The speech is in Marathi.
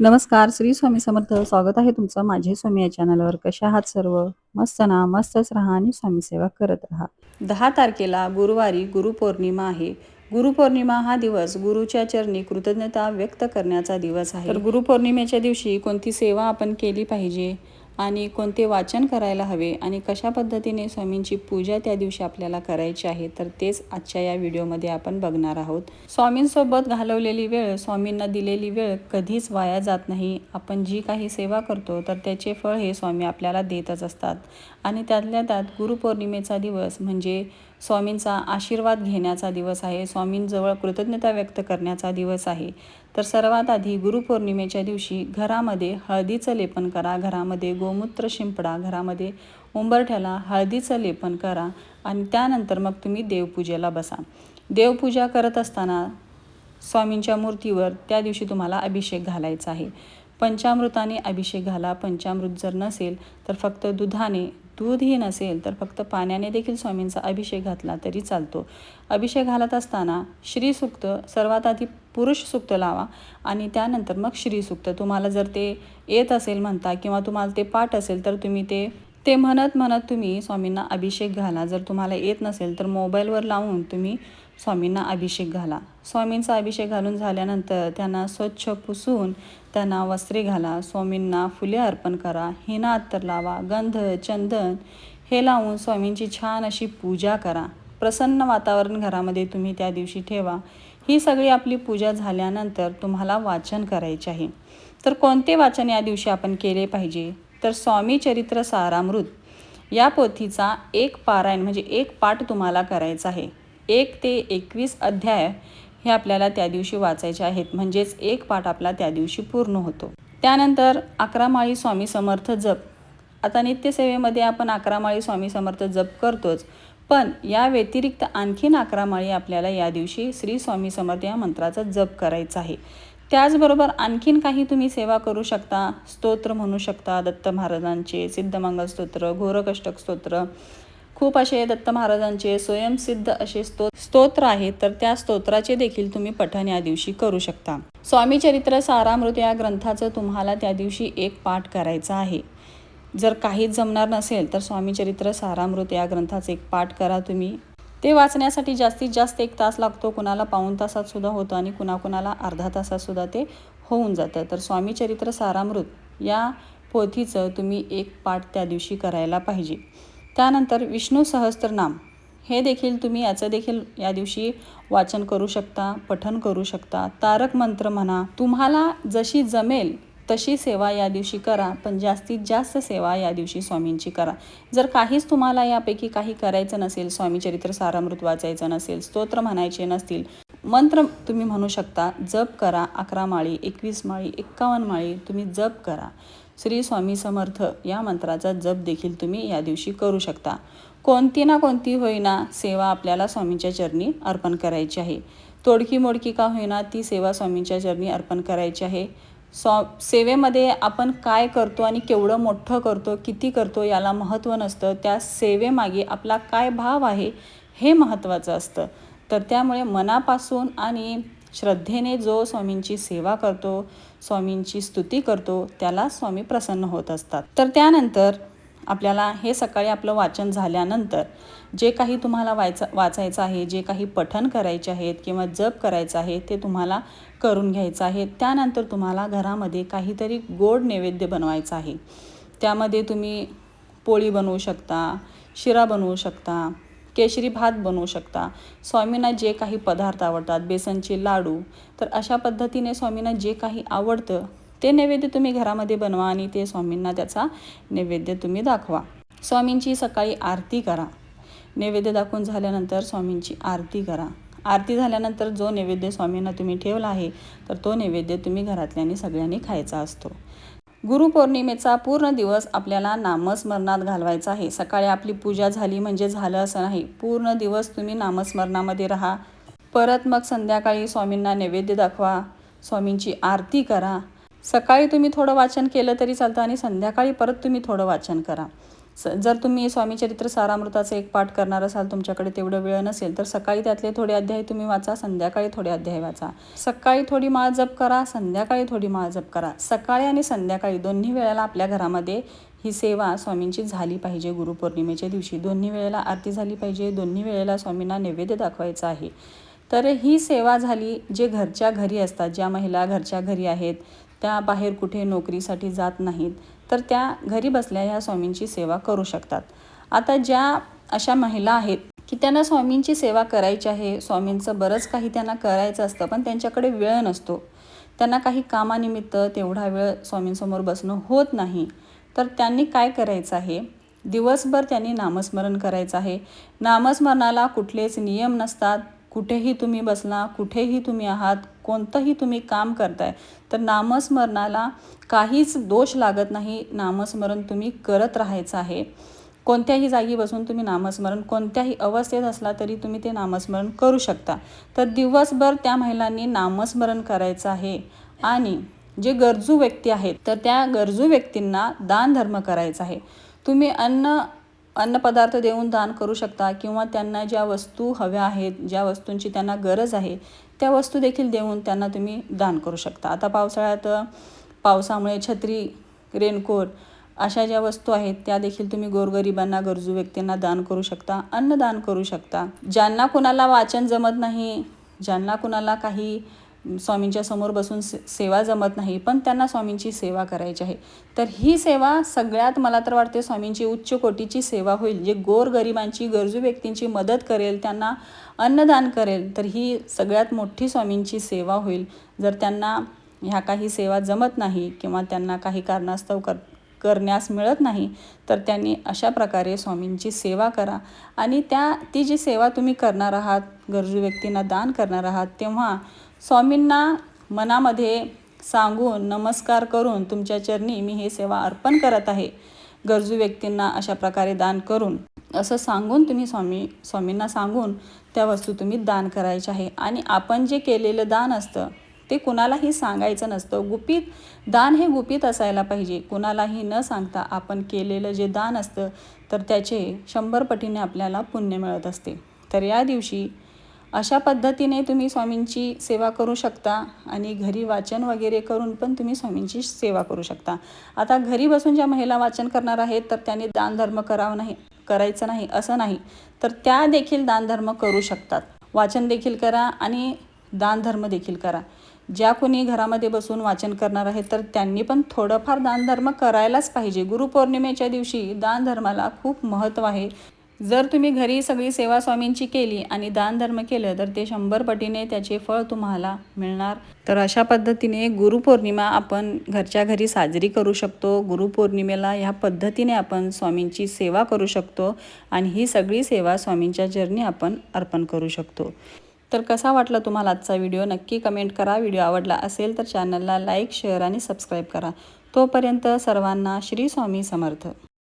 नमस्कार श्री स्वामी समर्थ. स्वागत आहे तुमचं माझे स्वामी या चॅनलवर कशा आहात सर्व? मस्त ना? मस्तच राहा आणि स्वामी सेवा करत राहा. दहा तारखेला गुरुवारी गुरुपौर्णिमा आहे. गुरुपौर्णिमा हा दिवस गुरुच्या चरणी कृतज्ञता व्यक्त करण्याचा दिवस आहे. तर गुरुपौर्णिमेच्या दिवशी कोणती सेवा आपण केली पाहिजे? आणि कोणते वाचन करायला हवे आणि कशा पद्धतीने स्वामींची पूजा त्या दिवशी आपल्याला करायची आहे तर तेच आजच्या या व्हिडिओमध्ये आपण बघणार आहोत. स्वामींसोबत घालवलेली वेळ स्वामींना दिलेली वेळ कधीच वाया जात नाही. आपण जी काही सेवा करतो तर त्याचे फळ हे स्वामी आपल्याला देतच असतात. आणि त्यातल्या त्यात गुरुपौर्णिमेचा दिवस म्हणजे स्वामींचा आशीर्वाद घेण्याचा दिवस आहे स्वामींजवळ कृतज्ञता व्यक्त करण्याचा दिवस आहे. तर सर्वात आधी गुरुपौर्णिमेच्या दिवशी घरामध्ये हळदीचं लेपन करा घरामध्ये गोमूत्र शिंपडा घरामध्ये उंबरठ्याला हळदीचं लेपन करा आणि त्यानंतर मग तुम्ही देवपूजेला बसा. देवपूजा करत असताना स्वामींच्या मूर्तीवर त्या दिवशी तुम्हाला अभिषेक घालायचा आहे. पंचामृताने अभिषेक घाला पंचामृत जर नसेल तर फक्त दुधाने दूधही नसेल तर फक्त पाण्याने देखील स्वामींचा अभिषेक घातला तरी चालतो. अभिषेक घालत असताना श्रीसुक्त सर्वात आधी पुरुष सुक्त लावा आणि त्यानंतर मग श्रीसुक्त तुम्हाला जर ते येत असेल म्हणता किंवा तुम्हाला ते पाठ असेल तर तुम्ही ते ते म्हणत म्हणत तुम्ही स्वामींना अभिषेक घाला. जर तुम्हाला येत नसेल तर मोबाईलवर लावून तुम्ही स्वामींना अभिषेक घाला. स्वामींचा अभिषेक घालून झाल्यानंतर त्यांना स्वच्छ पुसून त्यांना वस्त्रे घाला स्वामींना फुले अर्पण करा हिना अत्तर लावा गंध चंदन हे लावून स्वामींची छान अशी पूजा करा. प्रसन्न वातावरण घरामध्ये तुम्ही त्या दिवशी ठेवा. ही सगळी आपली पूजा झाल्यानंतर तुम्हाला वाचन करायचे आहे. तर कोणते वाचन या दिवशी आपण केले पाहिजे? तर स्वामी चरित्र सारामृत. या पोथीचा एक पारायण म्हणजे एक पाठ तुम्हाला करायचा आहे. एक ते एकवीस अध्याय. हे आपल्याला त्या दिवशी वाचायचे आहेत. म्हणजेच एक पाठ आपला त्या दिवशी पूर्ण होतो. त्यानंतर अकरा माळी स्वामी समर्थ जप. आता नित्यसेवेमध्ये आपण अकरा माळी स्वामी समर्थ जप करतोच. पण या व्यतिरिक्त आणखीन अकरा माळी आपल्याला या दिवशी श्री स्वामी समर्थ या मंत्राचा जप करायचा आहे. त्याचबरोबर आणखीन काही तुम्ही सेवा करू शकता. स्तोत्र म्हणू शकता दत्त महाराजांचे सिद्धमंगल स्तोत्र घोरकष्टक स्तोत्र खूप असे दत्त महाराजांचे स्वयंसिद्ध असे स्तो स्तोत्र आहेत तर त्या स्तोत्राचे देखील तुम्ही पठण या दिवशी करू शकता. स्वामी चरित्र सारामृत या ग्रंथाचं तुम्हाला त्या दिवशी एक पाठ करायचा आहे. जर काहीच जमणार नसेल तर स्वामी चरित्र सारामृत या ग्रंथाचे एक पाठ करा तुम्ही. ते वाचण्यासाठी जास्तीत जास्त एक तास लागतो कुणाला पाऊन तासात सुद्धा होतं आणि कुणाकुणाला अर्धा तासात सुद्धा ते होऊन जातं. तर स्वामी चरित्र सारामृत या पोथीचं तुम्ही एक पाठ त्या दिवशी करायला पाहिजे. त्यानंतर विष्णू सहस्त्रनाम. हे देखील तुम्ही याचं देखील या दिवशी वाचन करू शकता पठन करू शकता. तारक मंत्र म्हणा तुम्हाला जशी जमेल तशी सेवा या दिवशी करा पण जास्तीत जास्त सेवा या दिवशी स्वामींची करा. जर काहीच तुम्हाला यापैकी काही करायचं नसेल स्वामी चरित्र सारामृत वाचायचं नसेल स्तोत्र म्हणायचे नसतील मंत्र तुम्ही म्हणू शकता जप करा अकरा माळी एकवीस माळी एक्कावन्न माळी तुम्ही जप करा. श्री स्वामी समर्थ या मंत्राचा जप देखील तुम्ही या दिवशी करू शकता. कोणती ना कोणती होईना सेवा आपल्याला स्वामींच्या चरणी अर्पण करायची आहे. तोडकी मोडकी का होईना ती सेवा स्वामींच्या चरणी अर्पण करायची आहे. स्वा सेवेमध्ये आपण काय करतो आणि केवढं मोठं करतो किती करतो याला महत्त्व नसतं. त्या सेवेमागे आपला काय भाव आहे हे महत्त्वाचं असतं. तर त्यामुळे मनापासून आणि श्रद्धेने जो स्वामींची सेवा करतो स्वामींची स्तुती करतो त्याला स्वामी प्रसन्न होत असतात. तर त्यानंतर आपल्याला हे सकाळी आपलं वाचन झाल्यानंतर जे काही तुम्हाला वायचं वाचायचं आहे जे काही पठन करायचे आहेत किंवा जप करायचं आहे ते तुम्हाला करून घ्यायचं आहे. त्यानंतर तुम्हाला घरामध्ये काहीतरी गोड नैवेद्य बनवायचं आहे. त्यामध्ये तुम्ही पोळी बनवू शकता शिरा बनवू शकता केशरी भात बनवू शकता. स्वामींना जे काही पदार्थ आवडतात बेसनचे लाडू तर अशा पद्धतीने स्वामींना जे काही आवडतं ते नैवेद्य तुम्ही घरामध्ये बनवा आणि ते स्वामींना त्याचा नैवेद्य तुम्ही दाखवा. स्वामींची सकाळी आरती करा. नैवेद्य दाखवून झाल्यानंतर स्वामींची आरती करा. आरती झाल्यानंतर जो नैवेद्य स्वामींना तुम्ही ठेवला आहे तर तो नैवेद्य तुम्ही घरातल्यानी सगळ्यांनी खायचा असतो. गुरुपौर्णिमेचा पूर्ण दिवस आपल्याला नामस्मरणात घालवायचा आहे. सकाळी आपली पूजा झाली म्हणजे झालं असं नाही. पूर्ण दिवस तुम्ही नामस्मरणामध्ये राहा. परत मग संध्याकाळी स्वामींना नैवेद्य दाखवा. स्वामींची आरती करा. सकाळी तुम्ही थोडं वाचन केलं तरी चालतं आणि संध्याकाळी परत तुम्ही थोडं वाचन करा. स जर तुम्ही स्वामीचरित्र सारामृताचं एक पाठ करणार असाल तुमच्याकडे तेवढं वेळ नसेल तर सकाळी त्यातले थोडे अध्याय तुम्ही वाचा संध्याकाळी थोडे अध्याय वाचा. सकाळी थोडी माळ जप करा संध्याकाळी थोडी माळ जप करा. सकाळी आणि संध्याकाळी दोन्ही वेळेला आपल्या घरामध्ये ही सेवा स्वामींची झाली पाहिजे. गुरुपौर्णिमेच्या दिवशी दोन्ही वेळेला आरती झाली पाहिजे दोन्ही वेळेला स्वामींना नैवेद्य दाखवायचा आहे. तर ही सेवा झाली जे घरच्या घरी असतात ज्या महिला घरच्या घरी आहेत त्या बाहेर कुठे नोकरीसाठी जात नाहीत तर त्या घरी बसल्या ह्या स्वामींची सेवा करू शकतात. आता ज्या अशा महिला आहेत की त्यांना स्वामींची सेवा करायची आहे स्वामींचं बरंच काही त्यांना करायचं असतं पण त्यांच्याकडे वेळ नसतो. त्यांना काही कामानिमित्त तेवढा वेळ स्वामींसमोर बसणं होत नाही. तर त्यांनी काय करायचं आहे? दिवसभर त्यांनी नामस्मरण करायचं आहे. नामस्मरणाला कुठलेच नियम नसतात. कुठेही तुम्ही बसला कुठेही तुम्ही आहात कोणतंही तुम्ही काम करताय तर नामस्मरणाला काहीच दोष लागत नाही. नामस्मरण तुम्ही करत राहायचं आहे. कोणत्याही जागी बसून तुम्ही नामस्मरण कोणत्याही अवस्थेत असला तरी तुम्ही ते नामस्मरण करू शकता. तर दिवसभर त्या महिलांनी नामस्मरण करायचं आहे. आणि जे गरजू व्यक्ती आहेत तर त्या गरजू व्यक्तींना दानधर्म करायचा आहे. तुम्ही अन्न अन्नपदार्थ देऊन दान करू शकता किंवा त्यांना ज्या वस्तू हव्या आहेत ज्या वस्तूंची त्यांना गरज आहे त्या वस्तू देखील देऊन त्यांना तुम्ही दान करू शकता. आता पावसाळ्यात पावसामुळे छत्री रेनकोट अशा ज्या वस्तू आहेत त्या देखील तुम्ही गोरगरिबांना गरजू व्यक्तींना दान करू शकता अन्नदान करू शकता. ज्यांना कुणाला वाचन जमत नाही ज्यांना कुणाला काही स्वामींच्या समोर बसून से सेवा जमत नाही पण त्यांना स्वामींची सेवा करायची आहे. तर ही सेवा सगळ्यात मला तर वाटते स्वामींची उच्च कोटीची सेवा होईल जे गोरगरिबांची गरजू व्यक्तींची मदत करेल त्यांना अन्नदान करेल तर ही सगळ्यात मोठी स्वामींची सेवा होईल. जर त्यांना ह्या काही सेवा जमत नाही किंवा त्यांना काही कारणास्तव कर करण्यास मिळत नाही तर त्यांनी अशा प्रकारे स्वामींची सेवा करा. आणि त्या ती जी सेवा तुम्ही करणार आहात गरजू व्यक्तींना दान करणार आहात तेव्हा स्वामींना मनामध्ये सांगून नमस्कार करून तुमच्या चरणी मी हे सेवा अर्पण करत आहे. गरजू व्यक्तींना अशा प्रकारे दान करून असं सांगून तुम्ही स्वामी स्वामींना सांगून त्या वस्तू तुम्ही दान करायच्या आहे. आणि आपण जे केलेलं दान असतं ते कुणालाही सांगायचं नसतं. गुपित दान हे गुपित असायला पाहिजे. कुणालाही न सांगता आपण केलेलं जे दान असतं तर त्याचे शंभर पटीने आपल्याला पुण्य मिळत असते. तर या दिवशी अशा पद्धतीने तुम्ही स्वामींची सेवा करू शकता आणि घरी वाचन वगैरे करून पण तुम्ही स्वामींची सेवा करू शकता. आता घरी बसून ज्या महिला वाचन करणार आहेत तर त्यांनी दानधर्म करावं नाही करायचं नाही असं नाही. तर त्या देखील दानधर्म करू शकतात. वाचन देखील करा आणि दानधर्म देखील करा. ज्या कोणी घरामध्ये बसून वाचन करणार आहेत तर त्यांनी पण थोडंफार दानधर्म करायलाच पाहिजे. गुरुपौर्णिमेच्या दिवशी दानधर्माला खूप महत्त्व आहे. जर तुम्ही घरी सगळी सेवा स्वामींची केली आणि दानधर्म केलं तर ते शंभर पटीने त्याचे फळ तुम्हाला मिळणार. तर अशा पद्धतीने गुरुपौर्णिमा आपण घरच्या घरी साजरी करू शकतो. गुरुपौर्णिमेला ह्या पद्धतीने आपण स्वामींची सेवा करू शकतो आणि ही सगळी सेवा स्वामींच्या चरणी आपण अर्पण करू शकतो. तर कसा वाटला तुम्हाला आजचा व्हिडिओ? नक्की कमेंट करा. व्हिडिओ आवडला असेल तर चॅनलला लाईक शेअर आणि सबस्क्राईब करा. तोपर्यंत सर्वांना श्री स्वामी समर्थ.